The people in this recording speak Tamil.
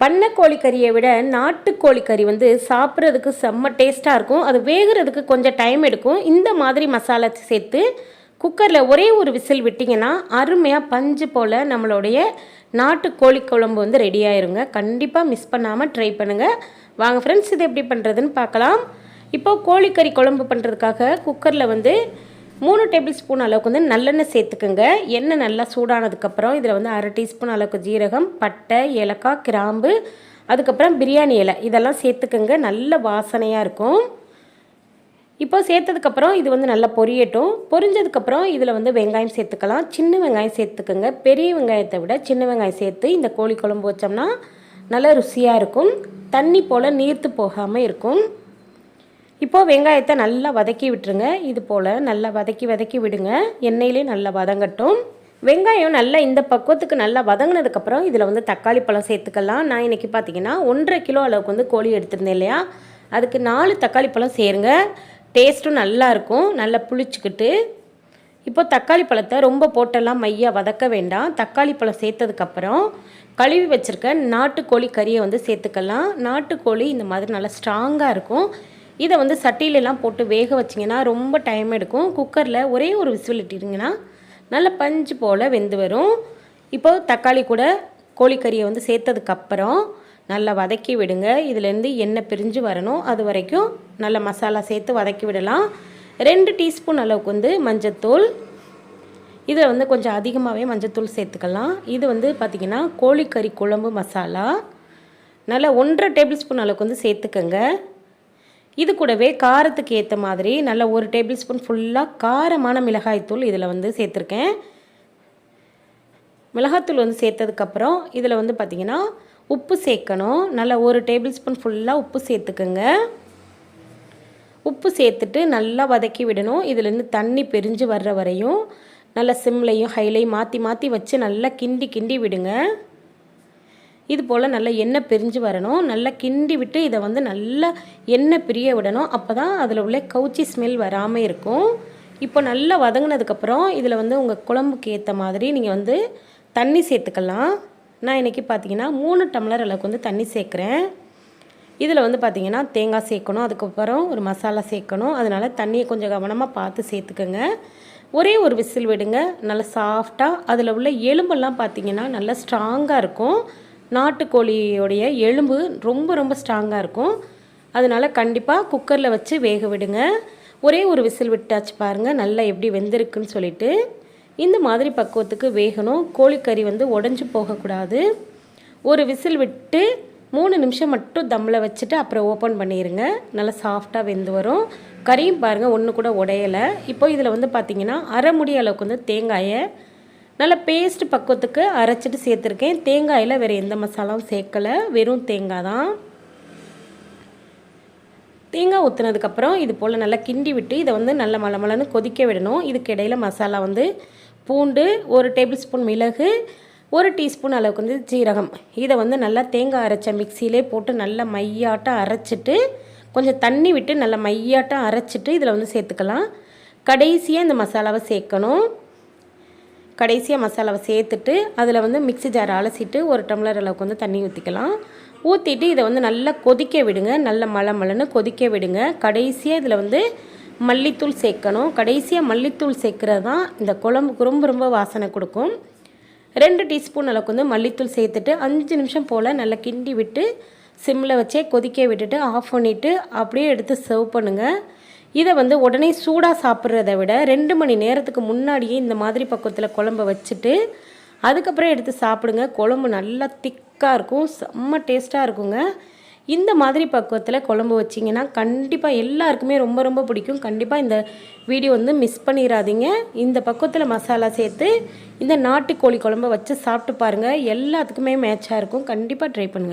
பண்ணை கோழிக்கறியை விட நாட்டுக்கோழி கறி வந்து சாப்பிட்றதுக்கு செம்ம டேஸ்ட்டாக இருக்கும். அது வேகிறதுக்கு கொஞ்சம் டைம் எடுக்கும். இந்த மாதிரி மசாலா சேர்த்து குக்கரில் ஒரே ஒரு விசில் விட்டிங்கன்னா அருமையாக பஞ்சு போல் நம்மளுடைய நாட்டு கோழி குழம்பு வந்து ரெடி ஆயிருங்க. கண்டிப்பாக மிஸ் பண்ணாமல் ட்ரை பண்ணுங்கள் வாங்க ஃப்ரெண்ட்ஸ் இது எப்படி பண்ணுறதுன்னு பார்க்கலாம். இப்போது கோழிக்கறி குழம்பு பண்ணுறதுக்காக குக்கரில் வந்து மூணு டேபிள் ஸ்பூன் அளவுக்கு வந்து நல்லெண்ணெய் சேர்த்துக்குங்க. எண்ணெய் நல்லா சூடானதுக்கப்புறம் இதில் வந்து அரை டீஸ்பூன் அளவுக்கு ஜீரகம் பட்டை ஏலக்காய் கிராம்பு அதுக்கப்புறம் பிரியாணி இலை. இதெல்லாம் சேர்த்துக்குங்க. நல்ல வாசனையாக இருக்கும். இப்போ சேர்த்ததுக்கப்புறம் இது வந்து நல்லா பொரியட்டும். பொரிஞ்சதுக்கப்புறம் இதில் வந்து வெங்காயம் சேர்த்துக்கலாம். சின்ன வெங்காயம் சேர்த்துக்கோங்க. பெரிய வெங்காயத்தை விட சின்ன வெங்காயம் சேர்த்து இந்த கோழி குழம்பு வச்சோம்னா நல்லா ருசியாக இருக்கும். தண்ணி போல் நீர்த்து போகாமல் இருக்கும். இப்போது வெங்காயத்தை நல்லா வதக்கி விட்டுருங்க. இது போல் நல்லா வதக்கி வதக்கி விடுங்க. எண்ணெயிலே நல்லா வதங்கட்டும். வெங்காயம் நல்லா இந்த பக்குவத்துக்கு நல்லா வதங்கினதுக்கப்புறம் இதில் வந்து தக்காளி பழம் சேர்த்துக்கலாம். நான் இன்றைக்கி பார்த்தீங்கன்னா ஒன்றரை கிலோ அளவுக்கு வந்து கோழி எடுத்திருந்தேன் இல்லையா? அதுக்கு நாலு தக்காளி பழம் சேருங்க. டேஸ்ட்டும் நல்லாயிருக்கும் நல்லா புளிச்சிக்கிட்டு. இப்போ தக்காளி பழத்தை ரொம்ப போட்டெல்லாம் மையாக வதக்க வேண்டாம். தக்காளி பழம் சேர்த்ததுக்கப்புறம் கழுவி வச்சுருக்க நாட்டுக்கோழி கறியை வந்து சேர்த்துக்கலாம். நாட்டுக்கோழி இந்த மாதிரி நல்லா ஸ்ட்ராங்காக இருக்கும். இதை வந்து சட்டியிலலாம் போட்டு வேக வச்சிங்கன்னா ரொம்ப டைம் எடுக்கும். குக்கரில் ஒரே ஒரு விசில் இட்டிங்கன்னா நல்ல பஞ்சு போல் வெந்து வரும். இப்போது தக்காளி கூட கோழிக்கறியை வந்து சேர்த்ததுக்கப்புறம் நல்லா வதக்கி விடுங்க. இதுலேருந்து எண்ணெய் பிரிஞ்சு வரணும். அது வரைக்கும் நல்ல மசாலா சேர்த்து வதக்கி விடலாம். ரெண்டு டீஸ்பூன் அளவுக்கு வந்து மஞ்சத்தூள். இதில் வந்து கொஞ்சம் அதிகமாகவே மஞ்சத்தூள் சேர்த்துக்கலாம். இது வந்து பார்த்திங்கன்னா கோழிக்கறி குழம்பு மசாலா. நல்லா ஒன்றரை டேபிள் ஸ்பூன் அளவுக்கு வந்து சேர்த்துக்கங்க. இது கூடவே காரத்துக்கு ஏற்ற மாதிரி நல்ல ஒரு டேபிள் ஸ்பூன் ஃபுல்லாக காரமான மிளகாய்த்தூள் இதில் வந்து சேர்த்துருக்கேன். மிளகாத்தூள் வந்து சேர்த்ததுக்கப்புறம் இதில் வந்து பார்த்திங்கன்னா உப்பு சேர்க்கணும். நல்ல ஒரு டேபிள் ஸ்பூன் ஃபுல்லாக உப்பு சேர்த்துக்குங்க. உப்பு சேர்த்துட்டு நல்லா வதக்கி விடணும். இதுலேருந்து தண்ணி பிரிஞ்சு வர்ற வரையும் நல்லா சிம்லையும் ஹைலையும் மாற்றி மாற்றி வச்சு நல்லா கிண்டி கிண்டி விடுங்க. இது போல் நல்லா எண்ணெய் பிரிஞ்சு வரணும். நல்லா கிண்டி விட்டு இதை வந்து நல்லா எண்ணெய் பிரிய விடணும். அப்போ தான் அதில் உள்ள கவுச்சி ஸ்மெல் வராமல் இருக்கும். இப்போ நல்லா வதங்கினதுக்கப்புறம் இதில் வந்து உங்கள் குழம்புக்கு ஏற்ற மாதிரி நீங்கள் வந்து தண்ணி சேர்த்துக்கலாம். நான் இன்றைக்கி பார்த்தீங்கன்னா மூணு டம்ளர் அளவுக்கு வந்து தண்ணி சேர்க்குறேன். இதில் வந்து பார்த்திங்கன்னா தேங்காய் சேர்க்கணும். அதுக்கப்புறம் ஒரு மசாலா சேர்க்கணும். அதனால் தண்ணியை கொஞ்சம் கவனமாக பார்த்து சேர்த்துக்கோங்க. ஒரே ஒரு விசில் விடுங்க. நல்லா சாஃப்டாக அதில் உள்ள எலும்பெல்லாம் பார்த்திங்கன்னா நல்லா ஸ்ட்ராங்காக இருக்கும். நாட்டுக்கோழியோடைய எலும்பு ரொம்ப ரொம்ப ஸ்ட்ராங்காக இருக்கும். அதனால் கண்டிப்பாக குக்கரில் வச்சு வேக விடுங்க. ஒரே ஒரு விசில் விட்டாச்சு பாருங்கள் நல்லா எப்படி வெந்திருக்குன்னு சொல்லிட்டு. இந்த மாதிரி பக்குவத்துக்கு வேகணும். கோழிக்கறி வந்து உடஞ்சி போகக்கூடாது. ஒரு விசில் விட்டு மூணு நிமிஷம் மட்டும் தம்மில் வச்சுட்டு அப்புறம் ஓப்பன் பண்ணிடுங்க நல்லா சாஃப்டாக வெந்து வரும். கறியும் பாருங்கள் ஒன்று கூட உடையலை. இப்போ இதில் வந்து பார்த்திங்கன்னா அரை முடி அளவுக்கு வந்து தேங்காயை நல்லா பேஸ்ட் பக்குவத்துக்கு அரைச்சிட்டு சேர்த்துருக்கேன். தேங்காயில் வேறு எந்த மசாலாவும் சேர்க்கலை. வெறும் தேங்காய் தான். தேங்காய் ஊற்றுனதுக்கப்புறம் இது போல் நல்லா கிண்டி விட்டு இதை வந்து நல்ல மலமலன்னு கொதிக்க விடணும். இதுக்கு இடையில் மசாலா வந்து பூண்டு ஒரு டேபிள் ஸ்பூன் மிளகு ஒரு டீஸ்பூன் அளவுக்கு வந்து ஜீரகம். இதை வந்து நல்லா தேங்காய் அரைச்ச மிக்சியிலே போட்டு நல்லா மையாட்டம் அரைச்சிட்டு கொஞ்சம் தண்ணி விட்டு நல்லா மையாட்டம் அரைச்சிட்டு இதில் வந்து சேர்த்துக்கலாம். கடைசியாக இந்த மசாலாவை சேர்க்கணும். கடைசியாக மசாலாவை சேர்த்துட்டு அதில் வந்து மிக்சி ஜார் அலசிட்டு ஒரு டம்ளர் அளவுக்கு வந்து தண்ணி ஊற்றிக்கலாம் ஊற்றிட்டு இதை வந்து நல்லா கொதிக்க விடுங்க. நல்ல மழை மலைன்னு கொதிக்க விடுங்க. கடைசியாக இதில் வந்து மல்லித்தூள் சேர்க்கணும். கடைசியாக மல்லித்தூள் சேர்க்குறது தான் இந்த குழம்புக்கு ரொம்ப ரொம்ப வாசனை கொடுக்கும். ரெண்டு டீஸ்பூன் அளவுக்கு வந்து மல்லித்தூள் சேர்த்துட்டு அஞ்சு நிமிஷம் போல் நல்லா கிண்டி விட்டு சிம்மில் வச்சே கொதிக்க விட்டுட்டு ஆஃப் பண்ணிவிட்டு அப்படியே எடுத்து சர்வ் பண்ணுங்கள் இதை வந்து உடனே சூடாக சாப்பிட்றத விட ரெண்டு மணி நேரத்துக்கு முன்னாடியே இந்த மாதிரி பக்கத்தில் குழம்பு வச்சுட்டு அதுக்கப்புறம் எடுத்து சாப்பிடுங்க. குழம்பு நல்லா திக்காக இருக்கும் செம்ம டேஸ்ட்டாக இருக்குங்க. இந்த மாதிரி பக்குவத்தில் குழம்பு வச்சிங்கன்னா கண்டிப்பாக எல்லாருக்குமே ரொம்ப ரொம்ப பிடிக்கும். கண்டிப்பாக இந்த வீடியோ வந்து மிஸ் பண்ணிடாதீங்க இந்த பக்குவத்தில் மசாலா சேர்த்து இந்த நாட்டுக்கோழி குழம்பு வச்சு சாப்பிட்டு பாருங்கள் எல்லாத்துக்குமே மேட்சாக இருக்கும். கண்டிப்பாக ட்ரை பண்ணுங்கள்